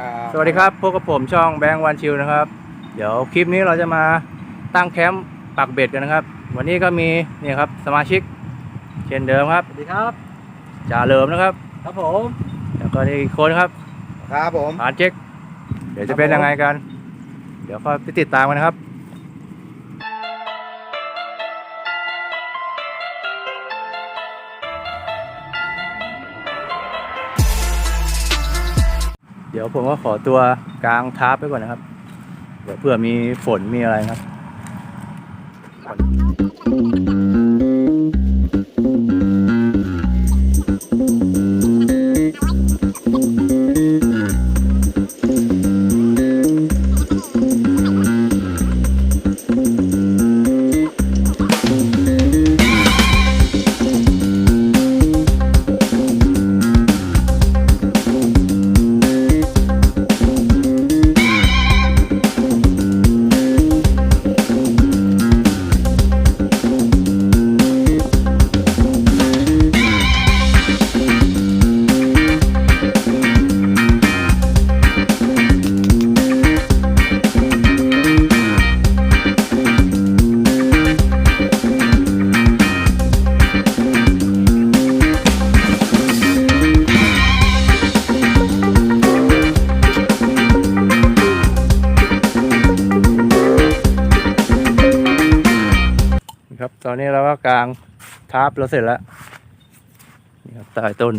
อ่าสวัสดีครับพบกับผมช่องแบงค์วันชิวนะครับ เดี๋ยวคลิปนี้เราจะมาตั้งแคมป์ปักเบ็ดกันนะครับ วันนี้ก็มีนี่ครับสมาชิก เช่นเดิมครับสวัสดีครับจ่าเหลิมนะครับ ครับผมแล้วก็นี่อีกคนครับครับผมผานเจ๊กเดี๋ยวจะเป็นยังไงกัน เดี๋ยวค่อยไปติดตามกันนะครับ ยวผมก็ขอตัวกลางท้าไปก่อนนะครับ เดี๋ยวเผื่อมีฝนมีอะไรครับ อนนี้เราก็กลางทาร์ปเราเสร็จแล้วนี่ครับใต้ต้น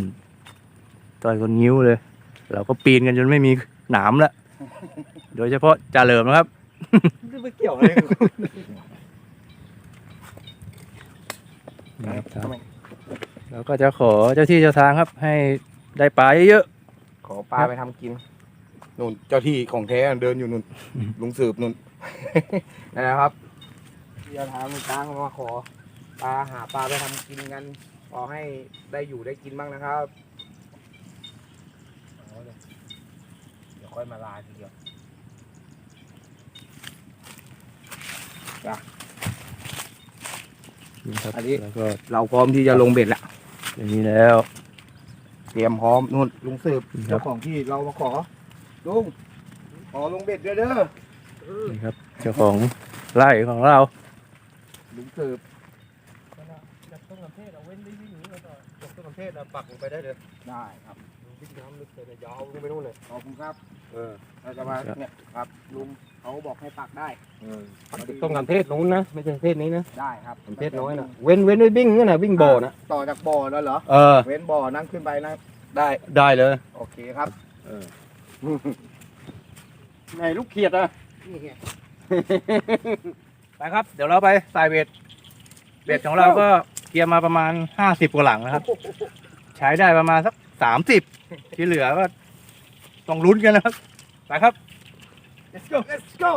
ต้นคนงิ้วเลย เราก็ปีนกันจนไม่มีหนามแล้วโดยเฉพาะจ่าเหลิมนะครับจะไปเกี่ยวอะไรกับคุณนะครับเราก็จะขอเจ้าที่เจ้าทางครับ ให้ได้ปลาเยอะขอปลาไปทำกินนู่นเจ้าที่ของแท้เดินอยู่นู่นอืมลุงสืบนู่นนั่นนะครับ เดี๋ยวถามกลางมาขอปลาหาปลาไปทำกินกันขอให้ได้อยู่ได้กินบ้างนะครับเดี๋ยวค่อยมาลาทีเดียวๆนี่ครับอันนี้แล้วก็เราพร้อมที่จะลงเบ็ดแล้วอย่างนี้แล้ว เตรียมพร้อมนู่นลุงสืบครับ เจ้าของที่เรามาขอลุงขอลงเบ็ดเด้อเด้อนี่ครับเจ้าของไร่ของเรา ลุงสืบจับต้นกำเทศเอาเว้นได้วิ่งหนีแล้วก็จับต้นกำเทศปักลงไปได้เลยได้ครับวิ่งน้ำลึกเลยยาวลงไปนู่นเลยขอบคุณครับ เออเราจะมาเนี่ยครับลุงเขาบอกให้ปักได้ปักต้นกำเทศนู้นนะไม่ใช่เทศนี้นะได้ครับกำเทศน้อยนะเว้นเว้นไว้วิ่งนั่นน่ะวิ่งบ่อนะต่อจากบ่อแล้วเหรอเออเว้นบ่อนั่งขึ้นไปนะได้ได้เลยโอเคครับไหนลูกเขียดอะไปครับ เดี๋ยวเราไปใส่เบ็ดเบ็ดของเราก็เกียร์มาประมาณห้าสิบกว่าหลังนะครับ ใช้ได้ประมาณสักสามสิบที่เหลือก็ต้องลุ้นกันนะครับไปครับ let's go let's go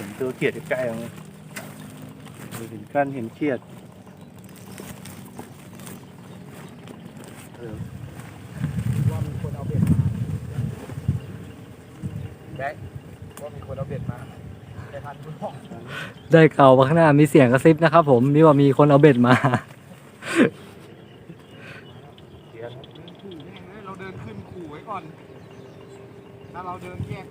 ห็นตัวเขียดใกล้ๆเลยเห็นกันเห็นเขียดว่ามีคนเอาเบ็ดมาแบ็คว่ามีคนเอาเบ็ดมาได้ทันคุณพ่อได้เก่ามาข้างหน้ามีเสียงกระซิบนะครับผมนี่ว่ามีคนเอาเบ็ดมาเราเดินขึ้นขู่ไว้ก่อน ถ้าเราเดินแยก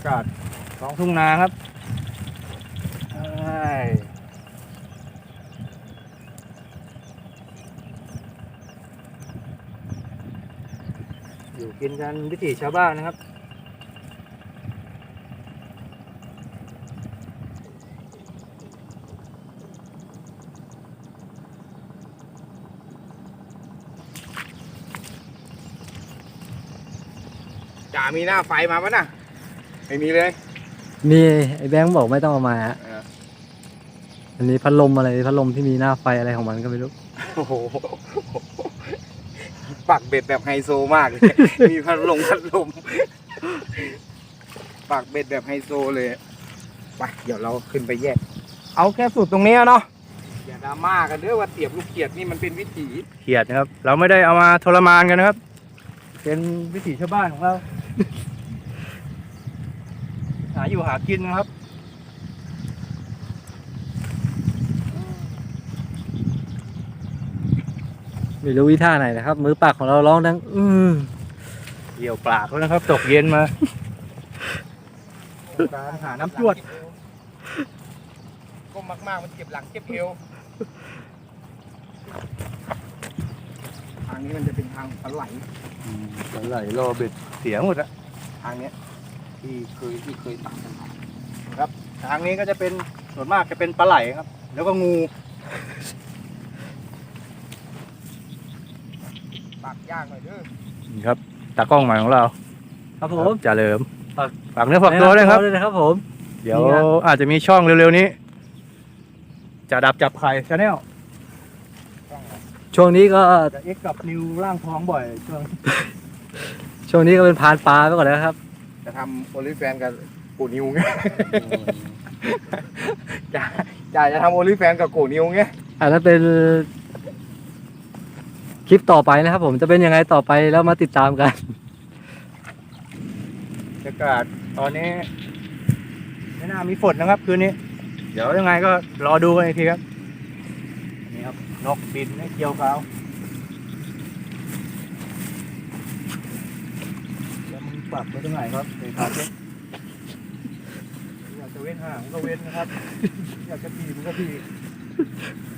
ากาศท้องทุ่งนาครับอยู่กินกันวิถีชาวบ้านนะครับจ่ามีหน้าไฟมาปะนะ่ะ ไม่มีเลย มีไอ้แบงค์บอกไม่ต้องเอามาฮะเอออันนี้พัดลมอะไรพัดลมที่มีหน้าไฟอะไรของมันก็ไม่รู้ โอ้โหปักเบ็ดแบบไฮโซมากเลย มีพัดลมพัดลมปักเบ็ดแบบไฮโซเลยไปเดี๋ยวเราขึ้นไปแยก เอาแค่สุดตรงเนี้ยเนาะอย่าดราม่ากันเด้อว่าเสียบลูกเกียดนี่มันเป็นวิถีเขียดนะครับ เราไม่ได้เอามาทรมานกันนะครับ เป็นวิถีชาวบ้านของเรา หาอยู่หากินนะครับ ไม่รู้วิท่าไหนนะครับ มือปากของเราร้องดัง อือเกี่ยวปลากแล้วนะครับ ตกเย็นมาการหาน้ำจวด ก้มมากๆมันเจ็บหลังเจ็บเอว ทางนี้มันจะเป็นทางปลาไหลปลาไหลโลเบ็ดเสียหมดอะทางเนี้ย ที่เคยที่เคยตักกันมาทางนี้ก็จะเป็นส่วนมากจะเป็นปลาไหลครับ แล้วก็งูปักยากหน่อยเด้อนี่ครับตากล้องใหม่ของเราครับผม จ่าเหลิมฝาก ฝากเนื้อฝากตัวด้วยครับ แนะนำนะครับผม เดี๋ยวนี่ครับอาจจะมีช่องเร็วๆนี้จะดับจับไข่ชาแนลช่วงนี้ก็จะเอ็กกับนิวร่างท้องบ่อยช่วง ช่วงนี้ก็เป็นพานปลาไปก่อนแล้วครับ จะทำโอลิแฟนกับกูนิวไงจ่าจ่าจะทำโอลิแฟนกับกูนิวไงอันนั้นเป็นคลิปต่อไปนะครับผมจะเป็นยังไงต่อไปแล้วมาติดตามกันบรรยากาศตอนนี้ไม่น่ามีฝนนะครับคืนนี้ เดี๋ยวยังไงก็รอดูกันอีกทีครับ นี่ครับนกบินให้เกี่ยวเขาแล้วมึง ปรับไว้ตรงไหนครับในคาเช็อยากจะเว้นห่างก็เว้นนะครับ อยากจะทีมันก็ที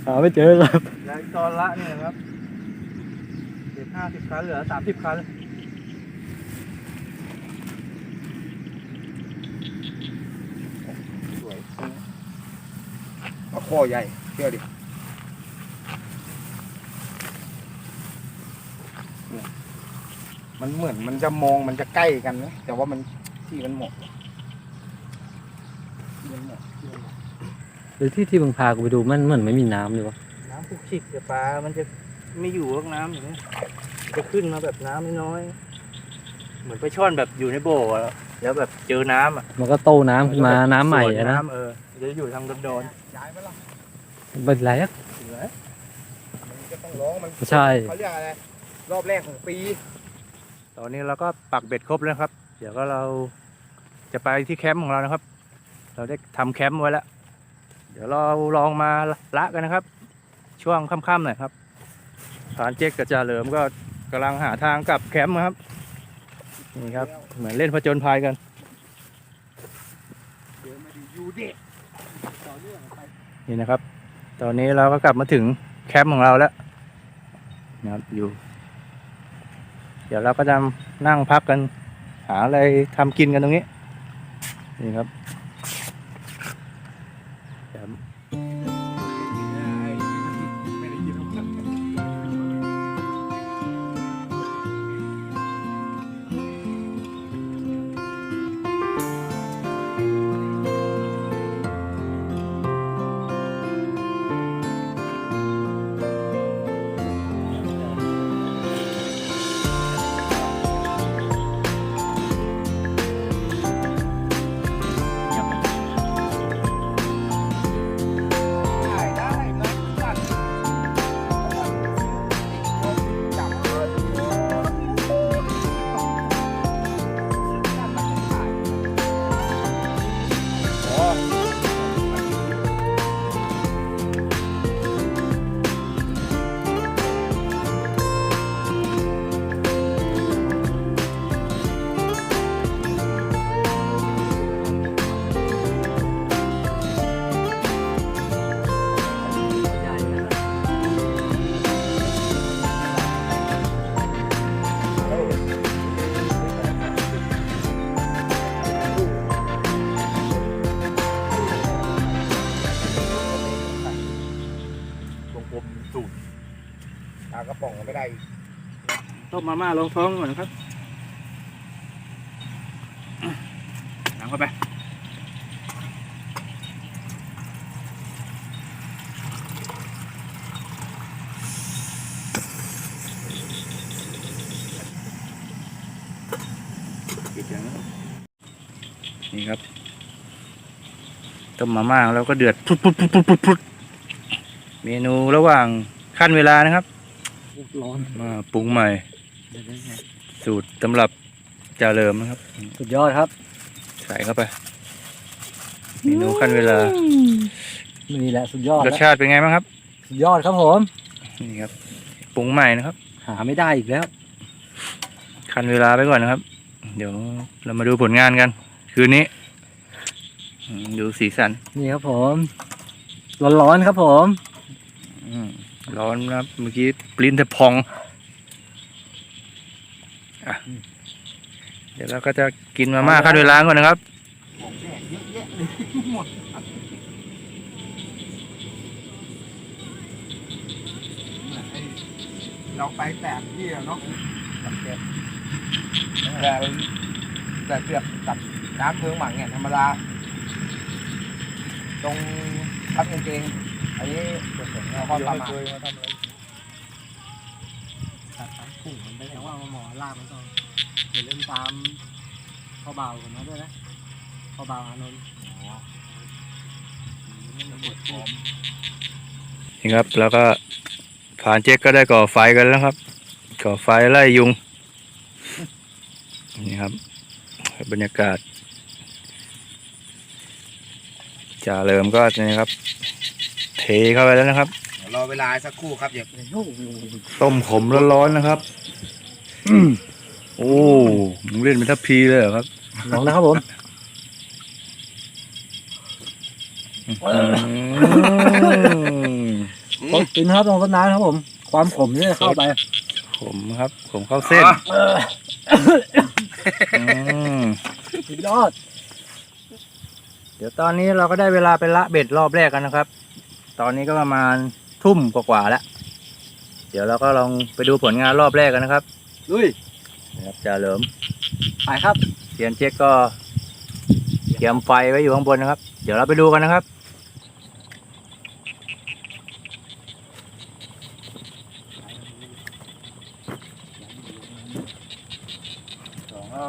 หาไม่เจอครับแล้วตอนละเนี่ยนะครับเด็กห้าสิบคันเหลือสามสิบคันสวยเอาข้อใหญ่เชื่อดิเนี่ย มันเหมือนมันจะมองมันจะใกล้กันนะแต่ว่ามันที่มันเหมาะที่มันเหมาะที่มันเหมาะหรือที่ที่มึงพากูไปดูมันเหมือนไม่มีน้ำเลยวะน้ำพุกฉิกเดี๋ยวปลา มันจะไม่อยู่กับน้ำอย่างนี้จะขึ้นมาแบบน้ำน้อยๆเหมือนไปช่อนแบบอยู่ในโบ่อะแล้วแบบเจอน้ำอะมันก็โตน้ำขึ้นมาน้ำใหม่สวนอะนะำเออจะอยู่ทางโดนย้ายไปละเป็นไรอะ ๆเหลือมันก็ต้องร้องมันใช่ เขาเรียกอะไรรอบแรกของปี ตอนนี้เราก็ปักเบ็ดครบแล้วครับ เดี๋ยวก็เราจะไปที่แคมป์ของเรานะครับ เราได้ทำแคมป์ไว้แล้ว เดี๋ยวเราลองมาละกันนะครับ ช่วงค่ำๆหน่อยครับฐานเจ๊กกับจ่าเหลิมก็กำลังหาทางกลับแคมป์ครับ นี่ครับ เหมือนเล่นผจญภัยกันนี่นะครับ ตอนนี้เราก็กลับมาถึงแคมป์ของเราแล้วนะครับอยู่ ดี๋ยวเราก็จะนั่งพักกัน หาอะไรทำกินกันตรงนี้ นี่ครับ ตากระป๋องก็ไม่ได้อีกต้มมาม่าลงท้องก่อนนะครับเข้าไปปิดอย่างนั้นนี่ครับต้มมาม่าแล้วก็เดือดพุดพุดพุดพุดพุดพุดเมนูระหว่างขั้นเวลานะครับร้อนมาปรุงใหม่ สูตรตำรับจ่าเริมนะครับ สุดยอดครับ ใส่เข้าไปเมนูขั้นเวลา นี่แหละสุดยอดรสแล้วชาติเป็นไงบ้างครับ สุดยอดครับผม นี่ครับปรุงใหม่นะครับ หาไม่ได้อีกแล้วขั้นเวลาไปก่อนนะครับ เดี๋ยวเรามาดูผลงานกัน คืนนี้อืมดูสีสัน นี่ครับผม ร้อนๆครับผมอืมร้อนนะครับ เมื่อกี้ปลิ้นจะพองอะ เดี๋ยวเราก็จะกินมาม่าขั้นเวลาก่อนนะครับของกเยอะแยะครับเราไปแปดที่เนาะแต่แต่เปรียบกับน้ำเพิงหมังเนี่ยธรรมดาตรงทับกางเกงอันนี้เราความประมา ลากมันต้องเดี๋ยวเล่นตามพ่อเบาคนนั้นด้วยนะพ่อเบาอานนท์นี่ครับ แล้วก็ผ่านเจ๊กก็ได้ก่อไฟกันแล้วครับ ก่อไฟไล่ยุง นี่ครับ บรรยากาศจ่าเริมก็นี่ครับ เทเข้าไปแล้วนะครับรอเวลาสักครู่ครับอย่าต้มขมร้อนๆนะครับ โอ้มึงเล่นเป็นทัพพีเลยเหรอครับลองนะครับผมอืมต้องกินครับต้องต้นน้ำครับผม ความขมนี่จะเข้าไป ขมครับ ขมเข้าเส้นอืมสุดยอด เดี๋ยวตอนนี้เราก็ได้เวลาไปละเบ็ดรอบแรกกันนะครับ ตอนนี้ก็ประมาณทุ่มกว่าๆแล้ว เดี๋ยวเราก็ลองไปดูผลงานรอบแรกกันนะครับ ลุยนะครับจ่าเหลิมไปครับเทียนเช็คก็เตรียมไฟไว้อยู่ข้างบนนะครับ เดี๋ยวเราไปดูกันนะครับสองเอา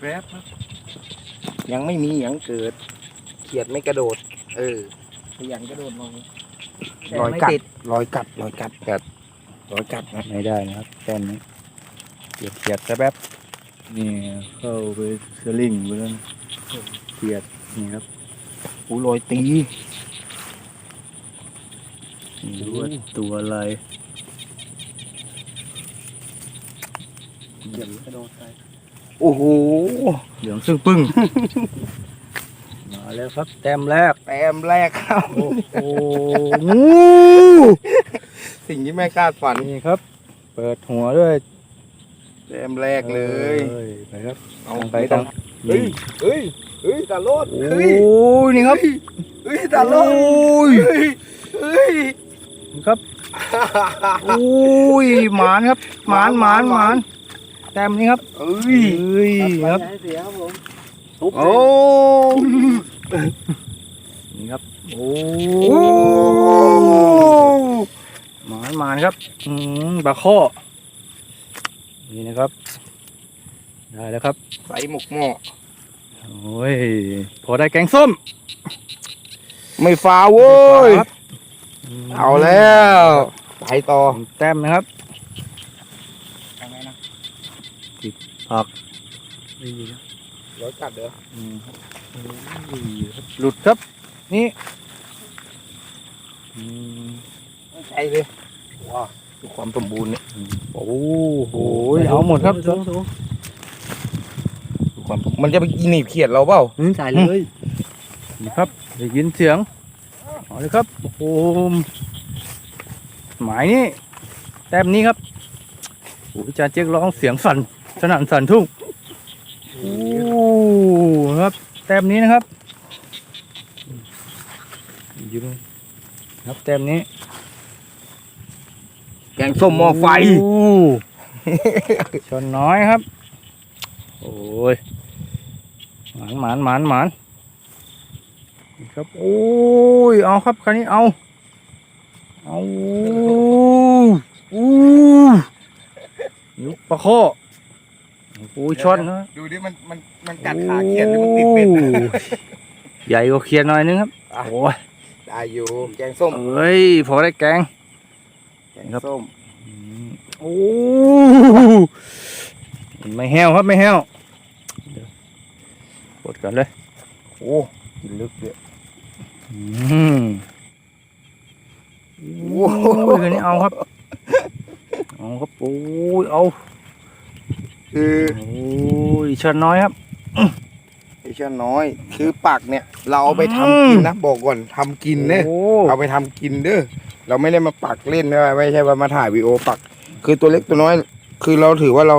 แวบนะยังไม่มีอย่างเกิด เขียดไม่กระโดด เออขยันกระโดดลงรอยกัดรอยกัดรอยกัด กัด รอยกัดนะไม่ได้นะครับแค่นี้เกียดเกียดซะแป๊บนี่เข้าไปสลิงไปแล้วนะเกียดนี่ครับอูรอยตีนี่ดูว่าตัวอะไรกระโดดไปโอ้โหเหลืองซึ่งปึ้ง มาแล้วครับแต้มแรกแต้มแรกครับโอ้โห สิ่งที่ไม่คาดฝันนี่ครับ เปิดหัวด้วยแต้มแรกเลยอ้ไปครับเอาไปตรงเฮ้ยเฮ้ยเฮ้ยตาโลดโอ้เฮ้ยยนี่ครับเฮ้ยตาโลดโอ้ยเฮ้ยเฮ้ยนี่ครับโอ้ยหมานครับหมานหมานหมานแต้มนี้ครับเอ้เฮ้ยยคครัรับบเสียครับผมทุบโอ้นี่ครับโอ้โอ้ หมานหมานครับ อืมปลาข้อ นี่นะครับ ได้แล้วครับใส่หมกหม้อโอ้ย พอได้แกงส้มไม่ฟาวเว้ย ครับเอาแล้วไปต่อ แต้มนะครับผักร้อยกัดเด้ออืมครับหลุดครับ นี่อืม ใช่เลย ว้าวดูความสมบูรณ์เนี่ยโอ้โหเอาหมดครับสูงสูงดูความมันจะไปกินหนีบเขียดเราเปล่าอืมใส่เลยนี่ครับได้ยินเสียงเอาเลยครับโอ้โหหมายนี่แต้มนี้ครับโอ้ยอาจารย์เจ๊กร้องเสียงสั่นสนั่นสั่นทุ่งโอ้ครับแต้มนี้นะครับอยู่นู่นครับแต้มนี้ แกงส้มหม้อไฟ โอ้ชนน้อยครับ โอ้ยหมานหมานหมานหมานนี่ครับ โอ้ย เอาครับคันนี้เอา เอาอู้ยุกปลาข้อโอ้ยช้อนนะดูดิมันมันมันกัดขาเขียดหรือมันติดเบ็ดโอ้ใหญ่กว่าเขียดหน่อยนึงครับอะโอ้ยได้อยู่ แกงส้มเอ้ย พอได้แกง แกงส้มโอ้ไม่แห้วครับไม่แห้วเดี๋ยวกดกันเลย โอ้กินลึกเลยอืมโอ้ยคืนนี้เอาครับ เอาครับโอ้ยเอาคือโอ้ยเชิญน้อยครับ ไอ้เช่นน้อย คือปักเนี่ย เราเอาไปทำกินนะบอกก่อนทำกินเนอะโอ้เอาไปทำกินเด้อ เราไม่ได้มาปักเล่นนะไม่ใช่ว่ามาถ่ายวีดีโอปัก คือตัวเล็กตัวน้อย คือเราถือว่าเรา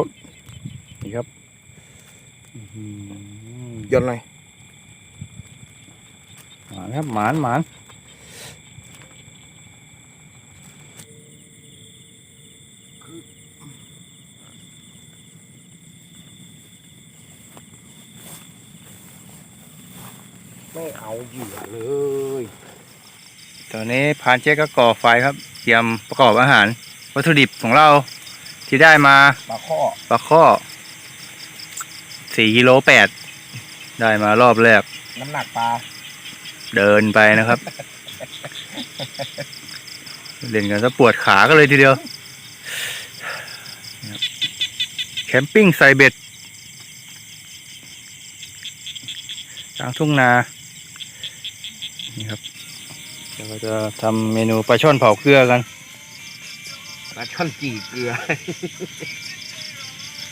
นี่ครับย่อนหน่อยหมานครับหมานหมาน ไม่เอาเหยื่อเลย ตอนนี้พานเจ๊ก็ก่อไฟครับ เตรียมประกอบอาหาร วัตถุดิบของเราที่ได้มาปลาข้อปลาข้อสี่กิโลแปดได้มารอบแรก น้ำหนักปลา เดินไปนะครับ เล่นกันซะปวดขาก็เลยทีเดียวนะครับแคมปิ้งใส่เบ็ดกลางทุ่งนา นี่ครับเราก็ จะทำเมนูปลาช่อนเผาเกลือกันปลาช่อนจีเกลือ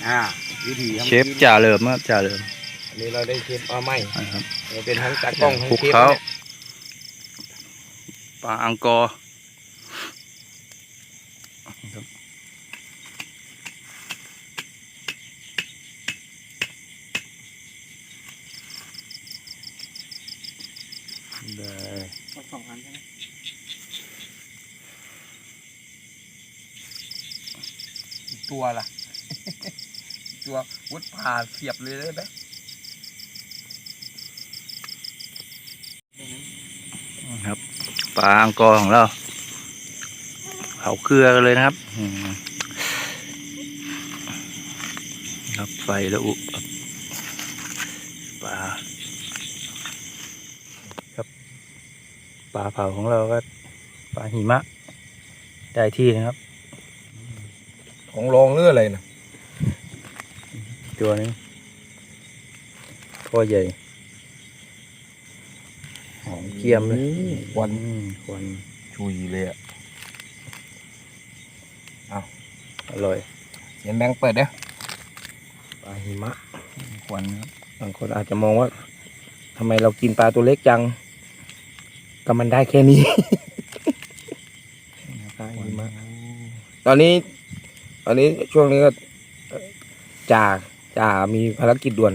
อ่าวิธีทำเชฟจ่าเลิมครับจ่าเลิมอันนี้เราได้เชฟมาใหม่นะครับเราเป็นทั้งตากล้องทั้งคลุกเชฟเขาเนี่ยปลาอังกอร์ครับได้ สองอันใช่ไหม ตัวล่ะ ตัววุดผ่าเสียบเลยได้ไหมครับปลาอังกอของเราเผาเกลือกันเลยนะครับครับไฟแล้วอุปลาครับปลาเผาของเราก็ปลาหิมะได้ที่นะครับ ของรองเรืออะไรนะตัวนึงตัวใหญ่หอมเกรียมเลยควันอืมควันชุยเลยอะอร่อยเห็นแบงค์เปิดเด้อปลาหิมะควันครับบางคนอาจจะมองว่าทำไมเรากินปลาตัวเล็กจัง ก็มันได้แค่นี้ปลาหิมะตอนนี้ต อนนี้ช่วงนี้ก็เอ่อจ่าจ่ามีภารกิจด่วน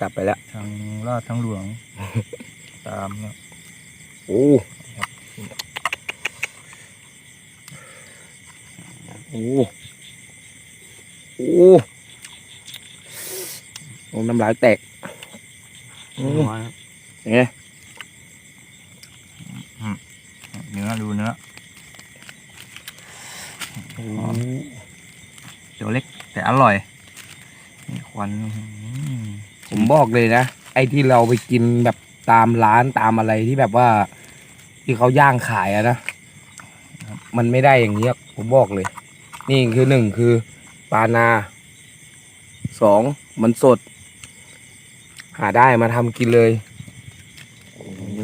กลับไปแล้วทางลาดทางหลวง ตามนะโอ้โอ้โอ้โอ้น้ำลายแตกอืมน้อยครับยังไงเนื้อดูเนื้อเดี๋ ยวเล็กแต่อร่อยนี่ควันอื้อหือผมบอกเลยนะ ไอ้ที่เราไปกินแบบตามร้านตามอะไรที่แบบว่า ที่เขาย่างขายอะนะมันไม่ได้อย่างนี้ยผมบอกเลย นี่คือหนึ่งคือปลานาสองมันสด หาได้มาทำกินเลย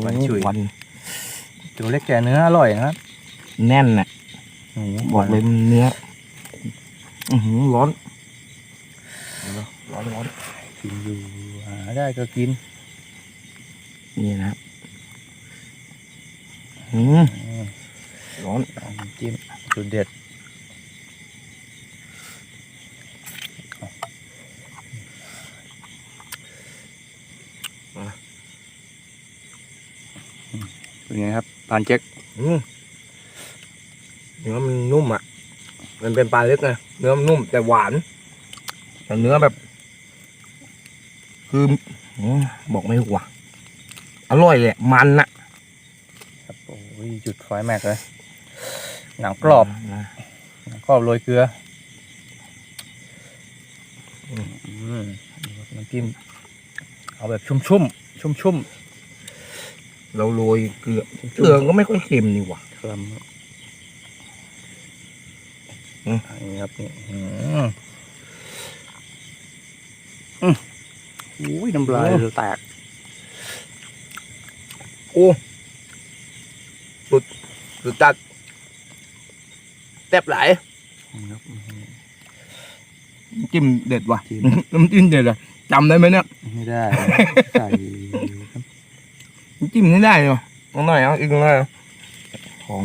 ควันฉุยควันตัวเล็กแต่เนื้ออร่อยนะครับแน่นน่ะโอ้โหบอกเลยเนื้อ อือหือร้อน ร้อนร้อนกินอยู่หาได้ก็กิน นี่นะครับอืมอืมร้อนน้ำจิ้มสุดเด็ดเป็นไงครับปานเจ๊กอืมเนื้อมันนุ่มอะ มันเป็นปลาเล็กไงเนื้อมันนุ่มแต่หวานแต่เนื้อแบบ คืออืมบอกไม่ถูกว่ะอร่อยเลยมันอะครับโอ้ยจุดไฟแม็กเลยหนังกรอบนะหนังกรอบโรยเกลืออืมน้ำจิ้มเอาแบบชุ่มๆชุ่มเราโรยเกลือเกลือก็ไม่ค่อยเค็มนี่หว่ะๆครับอืมอั นนี้ครับนี่อืมอืมอุ้ยน้ำลายแตก โอ้สุดสุดจัดแซ่บหลายครับน้ำจิ้มเด็ดว่ะน้ำจิ้มเด็ดอะจำได้ไหมเนี่ย ไม่ได้ ใส่น้ำจิ้มไม่ได้เลยว่ะเอาหน่อยเอาอีกหน่อยของ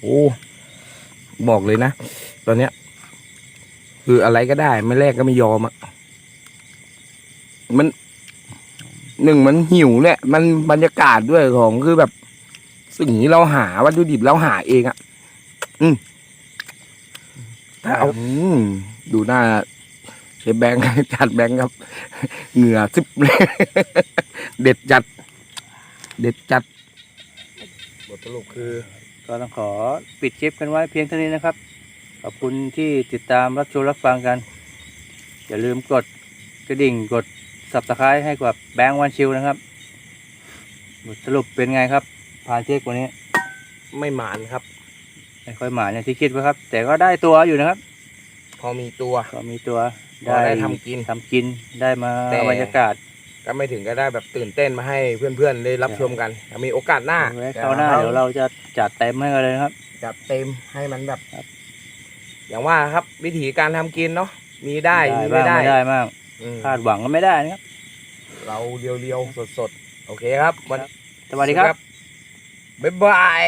โอ้บอกเลยนะ ตอนเนี้ย คืออะไรก็ได้ ไม่แลกก็ไม่ยอมอะมันหนึ่งมันหิวแหละมันบรรยากาศด้วยของคือแบบ สิ่งที่เราหาวัตถุดิบเราหาเองอะอืมถ้าเอาอืมดูหน้าเชฟแบงค์จัดแบงค์ครับ เหงื่อซิบเลยเด็ดจัด เด็ดจัดบทสรุปคือ ก็ต้องขอปิดคลิปกันไว้เพียงเท่านี้นะครับ ขอบคุณที่ติดตามรับชมรับฟังกัน อย่าลืมกดกระดิ่งกด subscribe ให้กับแบงค์วันชิวนะครับบทสรุปเป็นไงครับพาเจ๊กวันนี้ไม่หมานครับ ไม่ค่อยหมาอย่างที่คิดไว้ครับ แต่ก็ได้ตัวอยู่นะครับ พอมีตัว ก็มีตัวพอได้ทำกิน ทำกินได้มาแต่ บรรยากาศ ก็ไม่ถึงก็ได้แบบตื่นเต้นมาให้เพื่อนๆได้รับชมกันมีโอกาสหน้าไว้คราวหน้าเดี๋ยวเราจะจัดเต็มให้กันเลยนะครับ จัดเต็มให้มันแบบครับอย่างว่าครับวิธีการทำกินเนาะมีได้มีบ้าไม่งได้ไม่ได้บ้างอืมคาดหวังก็ไม่ได้นะครับ เราเรียวๆสดๆโอเคครับวันสวัสดีครับบ๊ายบาย